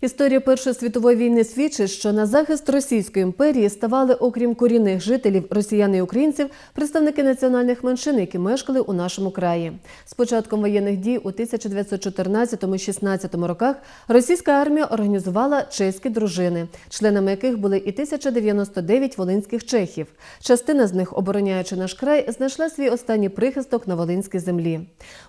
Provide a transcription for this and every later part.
Історія Першої світової війни свідчить, що на захист Російської імперії ставали, окрім корінних жителів, росіян і українців, представники національних меншин, які мешкали у нашому краї. З початком воєнних дій у 1914-16 роках російська армія організувала чеські дружини, членами яких були і 1099 волинських чехів. Частина з них, обороняючи наш край, знайшла свій останній прихисток на волинській землі.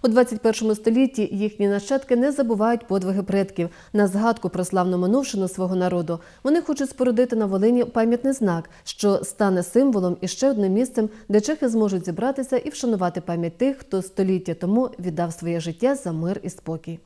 У 21 столітті їхні нащадки не забувають подвиги предків на згадку про славну минувшину свого народу. Вони хочуть спорудити на Волині пам'ятний знак, що стане символом і ще одним місцем, де чехи зможуть зібратися і вшанувати пам'ять тих, хто століття тому віддав своє життя за мир і спокій.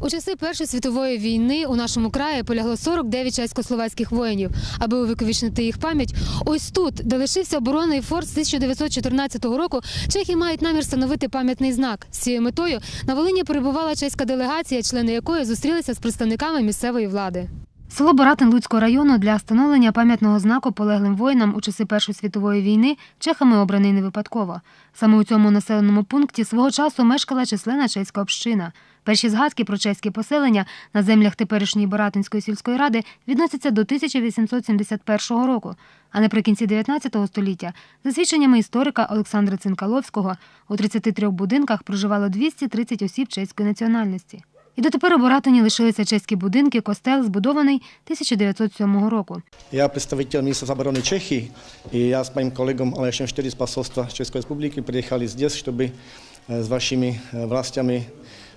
У часи Першої світової війни у нашому краї полягло 49 чеськословацьких воїнів. Аби увіковічнити їх пам'ять, ось тут, де лишився оборонний форт з 1914 року, чехи мають намір встановити пам'ятний знак. З цією метою на Волині перебувала чеська делегація, члени якої зустрілися з представниками місцевої влади. Село Боратин Луцького району для встановлення пам'ятного знаку полеглим воїнам у часи Першої світової війни чехами обраний не випадково. Саме у цьому населеному пункті свого часу мешкала численна чеська община. Перші згадки про чеське поселення на землях теперішньої Боратинської сільської ради відносяться до 1871 року. А наприкінці 19 століття, за свідченнями історика Олександра Цинкаловського, у 33 будинках проживало 230 осіб чеської національності. І дотепер у Боратині лишилися чеські будинки, костел, збудований 1907 року. Я представитель Ministerstva obrany Čechy и я с моим коллегом Алешем Штири с посольства Českой Республики приехали здесь, чтобы э, с вашими э, властями э,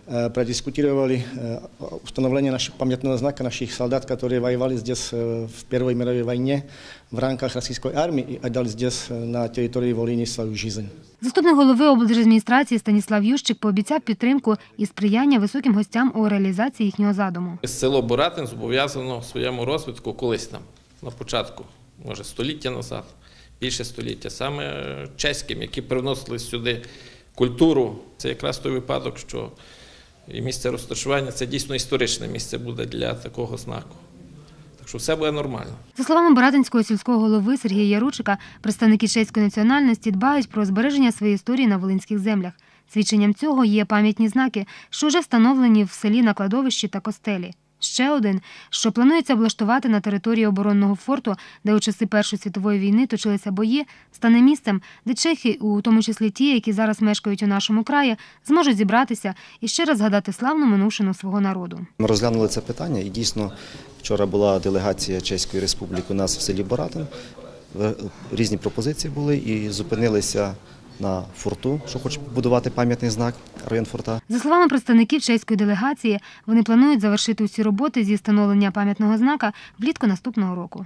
продискутировали э, установление нашего памятного знака наших солдат, которые воевали здесь э, в Первой мировой войне в рамках российской армии и отдали здесь э, на территории Волыни свою жизнь. Заступник голови облдержадміністрації Станіслав Ющик пообіцяв підтримку і сприяння високим гостям у реалізації їхнього задуму. Село Боратин зобов'язано в своєму розвитку колись там, на початку, може, століття назад, більше століття, саме чеським, які привносили сюди культуру. Це якраз той випадок, що і місце розташування це дійсно історичне місце буде для такого знаку. Що все буде нормально. За словами Баратинського сільського голови Сергія Яручика, представники чеської національності дбають про збереження своєї історії на волинських землях. Свідченням цього є пам'ятні знаки, що вже встановлені в селі на кладовищі та костелі. Ще один, що планується облаштувати на території оборонного форту, де у часи Першої світової війни точилися бої, стане місцем, де чехи, у тому числі ті, які зараз мешкають у нашому краї, зможуть зібратися і ще раз згадати славну минувшину свого народу. Ми розглянули це питання і дійсно вчора була делегація Чеської Республіки у нас в селі Боратин. В- Різні пропозиції були і зупинилися на форту, що хоче побудувати пам'ятний знак район форта. За словами представників чеської делегації, вони планують завершити усі роботи зі встановлення пам'ятного знака влітку наступного року.